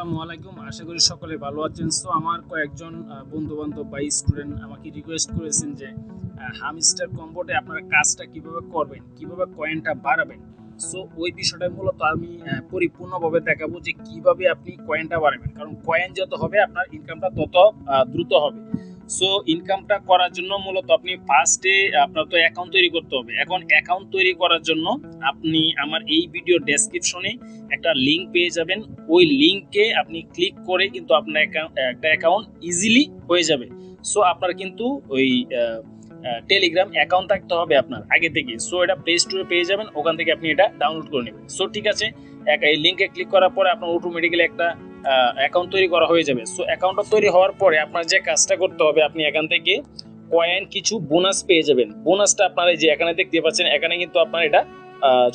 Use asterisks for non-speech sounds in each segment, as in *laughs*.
আসসালামু আলাইকুম। আশা করি সকলে ভালো আছেন। সো আমার কয়েকজন বন্ধু বান্ধব বা স্টুডেন্ট আমাকে রিকোয়েস্ট করেছেন যে হামিস্টার কম্বোটে আপনারা কাজটা কীভাবে করবেন, কীভাবে কয়েনটা বাড়াবেন। সো ওই বিষয়টা মূলত আমি পরিপূর্ণভাবে দেখাবো যে কীভাবে আপনি কয়েনটা বাড়াবেন। কারণ কয়েন যত হবে, আপনার ইনকামটা তত দ্রুত হবে। সো ইনকামটা করার জন্য মূলত আপনি ফার্স্টে আপনার তো অ্যাকাউন্ট তৈরি করতে হবে। এখন অ্যাকাউন্ট তৈরি করার জন্য আপনি আমার এই ভিডিও ডেসক্রিপশনে একটা লিঙ্ক পেয়ে যাবেন। ওই লিঙ্কে আপনি ক্লিক করে কিন্তু আপনার একটা অ্যাকাউন্ট ইজিলি হয়ে যাবে। সো আপনার কিন্তু ওই টেলিগ্রাম অ্যাকাউন্ট থাকতে হবে আপনার আগে থেকে। সো এটা প্লে স্টোরে পেয়ে যাবেন। ওখান থেকে আপনি এটা ডাউনলোড করে নেবেন। সো ঠিক আছে, এক- এই লিঙ্কে ক্লিক করার পরে আপনার অটোমেটিক্যালি একটা অ্যাকাউন্ট তৈরি করা হয়ে যাবে। সো অ্যাকাউন্টটা তৈরি হওয়ার পরে আপনার যে কাজটা করতে হবে, আপনি এখান থেকে কয়েন কিছু বোনাস পেয়ে যাবেন। বোনাসটা আপনার যে এখানে দেখতে পাচ্ছেন, এখানে কিন্তু আপনার এটা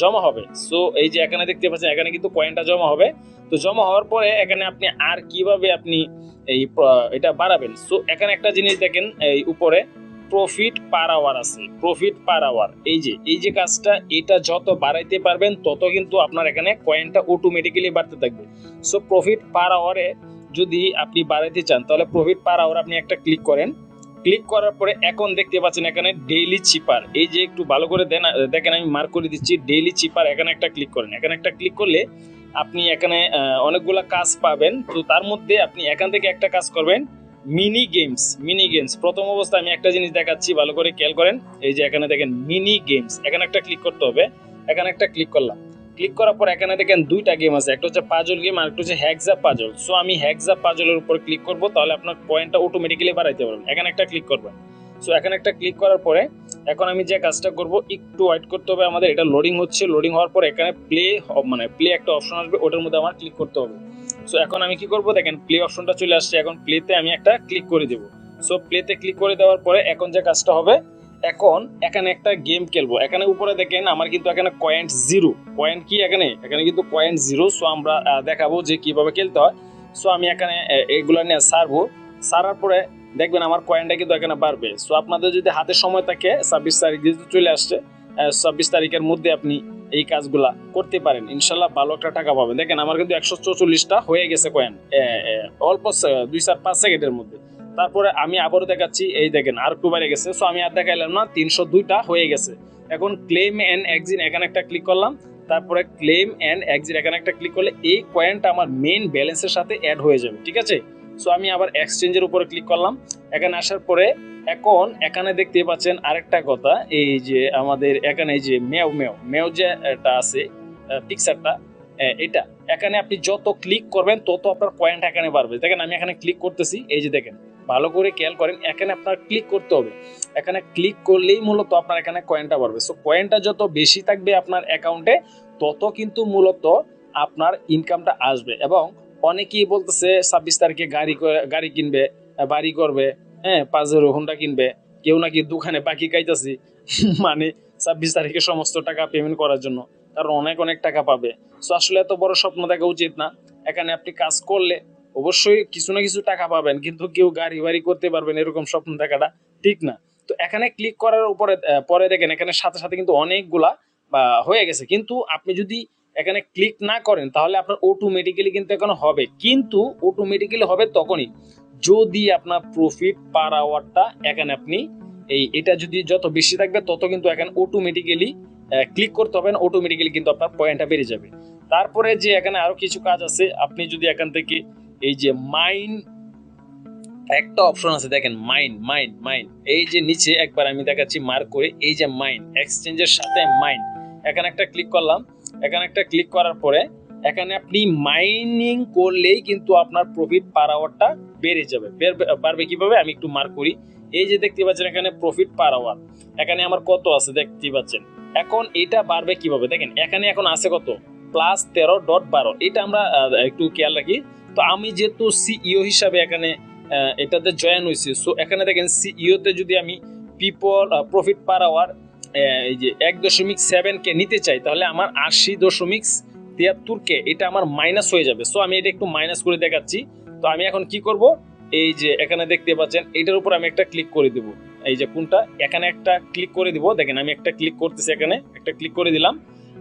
জমা হবে। সো এই যে এখানে দেখতে পাচ্ছেন, এখানে কিন্তু কয়েনটা জমা হবে। তো জমা হওয়ার পরে এখানে আপনি আর কীভাবে আপনি এই এটা বাড়াবেন? সো এখানে একটা জিনিস দেখেন, এই উপরে প্রফিট পার আওয়ার আছে প্রফিট পার আওয়ার এই যে এই যে কাজটা, এটা যত বাড়াইতে পারবেন, তত কিন্তু আপনার এখানে কয়েনটা অটোমেটিক্যালি বাড়তে থাকবে। সো প্রফিট পার আওয়ারে যদি আপনি বাড়াইতে চান, তাহলে প্রফিট পার আওয়ার আপনি একটা ক্লিক করেন। ক্লিক করার পরে এখন দেখতে পাচ্ছেন এখানে ডেইলি চিপার এই যে একটু ভালো করে দেন, দেখেন আমি মার্ক করে দিচ্ছি ডেইলি চিপার এখানে একটা ক্লিক করেন। এখানে একটা ক্লিক করলে আপনি এখানে অনেকগুলা কাজ পাবেন। তো তার মধ্যে আপনি এখান থেকে একটা কাজ করবেন মিনি গেমস মিনি গেমস। প্রথম অবস্থায় আমি একটা জিনিস দেখাচ্ছি, ভালো করে খেয়াল করেন। এই যে এখানে দেখেন মিনি গেমস, এখানে একটা ক্লিক করতে হবে। এখানে একটা ক্লিক করলাম। ক্লিক করার পর এখানে দেখেন দুইটা গেম আছে, একটা হচ্ছে পাজল গেম আর একটা হচ্ছে হ্যাকজা পাজল সো আমি হ্যাকজা পাজলের উপর ক্লিক করব, তাহলে আপনার পয়েন্টটা অটোমেটিক্যালি বাড়াইতে পারবেন। এখানে একটা ক্লিক করবেন। সো এখানে একটা ক্লিক করার পরে এখন আমি যে কাজটা করব, একটু ওয়েট করতে হবে আমাদের। এটা লোডিং হচ্ছে লোডিং হওয়ার পর এখানে প্লে মানে প্লে একটা অপশন আসবে, ওটার মধ্যে আমার ক্লিক করতে হবে। সো এখন আমি কি করব? দেখেন প্লে অপশনটা চলে আসছে। এখন প্লেতে আমি একটা ক্লিক করে দেব। সো প্লেতে ক্লিক করে দেওয়ার পরে এখন যে কাজটা হবে, এখন এখানে একটা গেম খেলব। এখানে উপরে দেখেন, আমার কিন্তু এখানে পয়েন্ট জিরো পয়েন্ট কি এখানে? এখানে কিন্তু পয়েন্ট জিরো সো আমরা দেখাবো যে কীভাবে খেলতে হয়। সো আমি এখানে এগুলো নিয়ে সারবো। সারার পরে দেখবেন আমার কয়েনটা কিন্তু এখানে বাড়বে। সো আপনাদের যদি হাতে সময় থাকে, ছাব্বিশ তারিখ যেহেতু চলে আসছে ছাব্বিশ তারিখের মধ্যে আপনি এই কাজগুলা করতে পারেন। ইনশাল্লাহ ভালো একটা টাকা পাবেন। দেখেন, আমার কিন্তু একশো চৌচল্লিশটা হয়ে গেছে কয়েন অল্প দুই চার, পাঁচ সেকেন্ডের মধ্যে। তারপরে আমি আবারও দেখাচ্ছি, এই দেখেন, আর একটু বেড়ে গেছে। সো আমি আর দেখাইলাম না, তিনশো দুইটা হয়ে গেছে। এখন ক্লেম অ্যান্ড এক্সিট এখানে একটা ক্লিক করলাম। তারপরে ক্লেম অ্যান্ড এক্সিট এখানে একটা ক্লিক করলে এই কয়েনটা আমার মেইন ব্যালেন্সের সাথে অ্যাড হয়ে যাবে। ঠিক আছে? সো আমি আবার এক্সচেঞ্জের উপরে ক্লিক করলাম। এখানে আসার পরে এখন এখানে দেখতে পাচ্ছেন আরেকটা কথা, এই যে আমাদের এখানে যে মেও মেও মেও যে এটা আছে পিকচারটা এটা। এখানে আপনি যত ক্লিক করবেন, তত আপনার পয়েন্ট এখানে বাড়বে। দেখেন, আমি এখানে ক্লিক করতেছি, এই যে দেখেন, ভালো করে খেয়াল করেন, এখানে আপনার ক্লিক করতে হবে। এখানে ক্লিক করলেই মূলত আপনার এখানে কয়েনটা বাড়বে। সো কয়েনটা যত বেশি থাকবে আপনার অ্যাকাউন্টে তত কিন্তু মূলত আপনার ইনকামটা আসবে। এবং অনেকেই বলতেছে, ছাব্বিশ তারিখে গাড়ি গাড়ি কিনবে, বাড়ি করবে হ্যাঁ পাঁচেরো হোন্ডা কিনবে, কেউ নাকি দোকানে বাকি খাইতেছি। *laughs* মানে ছাব্বিশ তারিখে সমস্ত টাকা পেমেন্ট করার জন্য, কারণ অনেক অনেক টাকা পাবে। সো আসলে এত বড় স্বপ্ন দেখা উচিত না। এখানে আপনি কাজ করলে অবশ্যই কিছু না কিছু টাকা পাবেন, কিন্তু কেউ গাড়ি বাড়ি করতে পারবেন এরকম স্বপ্ন দেখাটা ঠিক না। তো এখানে ক্লিক করার উপরে পরে দেখেন, এখানে সাথে সাথে কিন্তু অনেকগুলা হয়ে গেছে। কিন্তু আপনি যদি এখানে ক্লিক না করেন, তাহলে আপনার অটোমেটিক্যালি কিন্তু এখন হবে। কিন্তু অটোমেটিক্যালি হবে তখনই। যদি আপনার প্রফিট পার আওয়ারটা এখানে আপনি এই এটা যদি যত বেশি থাকবে, তত কিন্তু এখানে অটোমেটিক্যালি ক্লিক করতে হবে অটোমেটিক্যালি কিন্তু আপনার পয়েন্টটা বেড়ে যাবে। তারপরে যে এখানে আরও কিছু কাজ আছে, আপনি যদি এখান থেকে এই যে মাইন একটা অপশন আছে দেখেন মাইন মাইন মাইন এই যে নিচে একবার আমি দেখাচ্ছি মার্ক করে, এই যে মাইন এক্সচেঞ্জের সাথে মাইন এখানে একটা ক্লিক করলাম এখানে একটা ক্লিক করার পরে এখানে আপনি মাইনিং করলেই কিন্তু আপনার প্রফিট পার আওয়ারটা বেড়ে যাবে। বাড়বে কীভাবে? আমি একটু মার্ক করি। এই যে দেখতে পাচ্ছেন এখানে প্রফিট পার আওয়ার এখানে আমার কত আছে দেখতে পাচ্ছেন? এখন এটা বাড়বে কীভাবে? দেখেন, এখানে এখন আছে কত? প্লাস তেরো ডট বারো। এটা আমরা একটু খেয়াল রাখি। তো আমি যেহেতু সিইও হিসাবে এখানে এটাতে জয়েন হয়েছি সো এখানে দেখেন সিইওতে যদি আমি পিপল প্রফিট পার আওয়ার এই যে এক দশমিক সেভেন কে নিতে চাই, তাহলে আমার আশি দশমিক তিয়াত্তর কে, এটা আমার মাইনাস হয়ে যাবে। সো আমি এটা একটু মাইনাস করে দেখাচ্ছি। তো আমি এখন কি করব? এই যে এখানে দেখতে পাচ্ছেন, এটার উপর আমি একটা ক্লিক করে দিব। এই যে কোনটা? এখানে একটা ক্লিক করে দিব। দেখেন, আমি একটা ক্লিক করতেছি এখানে, একটা ক্লিক করে দিলাম।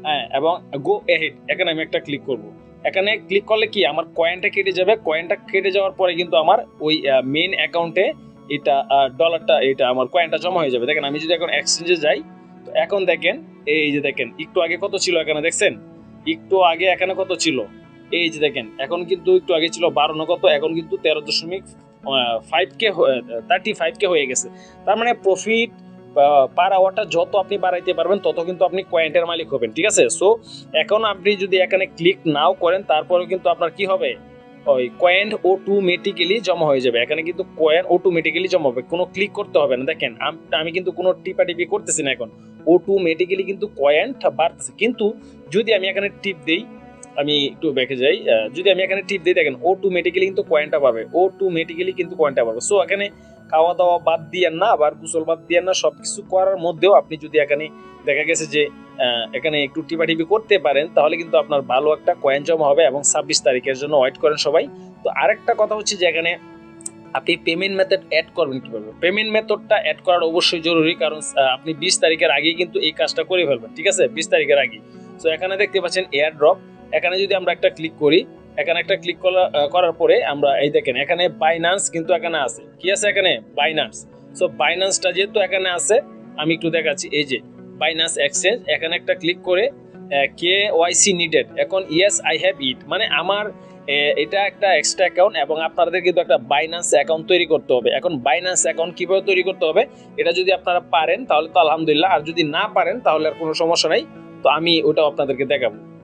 হ্যাঁ এবং গো এহেড এখানে আমি একটা ক্লিক করব। এখানে ক্লিক করলে কি? আমার কয়েনটা কেটে যাবে। কয়েনটা কেটে যাওয়ার পরে কিন্তু আমার ওই মেন অ্যাকাউন্টে এটা ডলারটা এটা আমার কয়েনটা জমা হয়ে যাবে। দেখেন, আমি যদি এখন এক্সচেঞ্জে যাই এখন দেখেন, এই যে দেখেন, একটু আগে কত ছিল এখানে, দেখছেন? একটু আগে এখানে কত ছিল? এই যে দেখেন, এখন কিন্তু একটু আগে ছিল বারো কত? এখন কিন্তু তেরো দশমিক five K thirty five K হয়ে গেছে। তার মানে প্রফিট পার আওয়ারটা যত আপনি বাড়াইতে পারবেন, তত কিন্তু আপনি কয়েন্টের মালিক হবেন, ঠিক আছে? সো এখন আপনি যদি এখানে ক্লিক নাও করেন, তারপরেও কিন্তু আপনার কি হবে? ওই কয়েন অটোমেটিক্যালি জমা হয়ে যাবে। এখানে কিন্তু কয়েন অটোমেটিক্যালি জমা হবে। কোনো ক্লিক করতে হবে না। দেখেন, আমি কিন্তু কোনো টিপাটিপি করতেছি না এখন। অটোমেটিক্যালি কিন্তু কয়েনটা বাড়তেছে। কিন্তু যদি আমি এখানে টিপ দিই, আমি একটু ব্যাকে যাই যদি আমি এখানে টিপ দিই, দেখেন অটোমেটিক্যালি কিন্তু কয়েনটা পাবে অটোমেটিক্যালি কিন্তু কয়েনটা পাবে সো এখানে খাওয়া দাওয়া বাদ দিয়েন না, আবার গোসল বাদ দিয়েন না সব কিছু করার মধ্যেও আপনি যদি এখানে দেখা গেছে যে এখানে একটু টিপাটিপি করতে পারেন, তাহলে কিন্তু আপনার ভালো একটা কয়েন জমা হবে এবং ছাব্বিশ তারিখের জন্য ওয়েট করেন সবাই। তো আরেকটা কথা হচ্ছে যে, এখানে আপনি পেমেন্ট মেথড অ্যাড করবেন কীভাবে? পেমেন্ট মেথডটা অ্যাড করার অবশ্যই জরুরি, কারণ আপনি বিশ তারিখের আগেই কিন্তু এই কাজটা করে ফেলবেন, ঠিক আছে? বিশ তারিখের আগে তো এখানে দেখতে পাচ্ছেন এয়ার ড্রপ এখানে যদি আমরা একটা ক্লিক করি এখানে একটা ক্লিক করার পরে আমরা এই দেখেন, এখানে বাইনান্স কিন্তু এখানে আছে। কি আছে এখানে? বাইনান্স সো বাইনান্সটা যেহেতু এখানে আছে, আমি একটু দেখাচ্ছি। এই যে বাইনান্স এক্সচেঞ্জ এখানে একটা ক্লিক করে কে ওয়াইসি নিডেড এখন ইয়েস আই হ্যাভ ইট মানে আমার এটা একটা এক্সট্রা অ্যাকাউন্ট এবং আপনাদের কিন্তু একটা বাইনান্স অ্যাকাউন্ট তৈরি করতে হবে। এখন বাইনান্স অ্যাকাউন্ট কীভাবে তৈরি করতে হবে? এটা যদি আপনারা পারেন, তাহলে তো আলহামদুলিল্লাহ। আর যদি না পারেন, তাহলে আর কোনো সমস্যা নাই। তো আমি ওটাও আপনাদেরকে দেখাবো।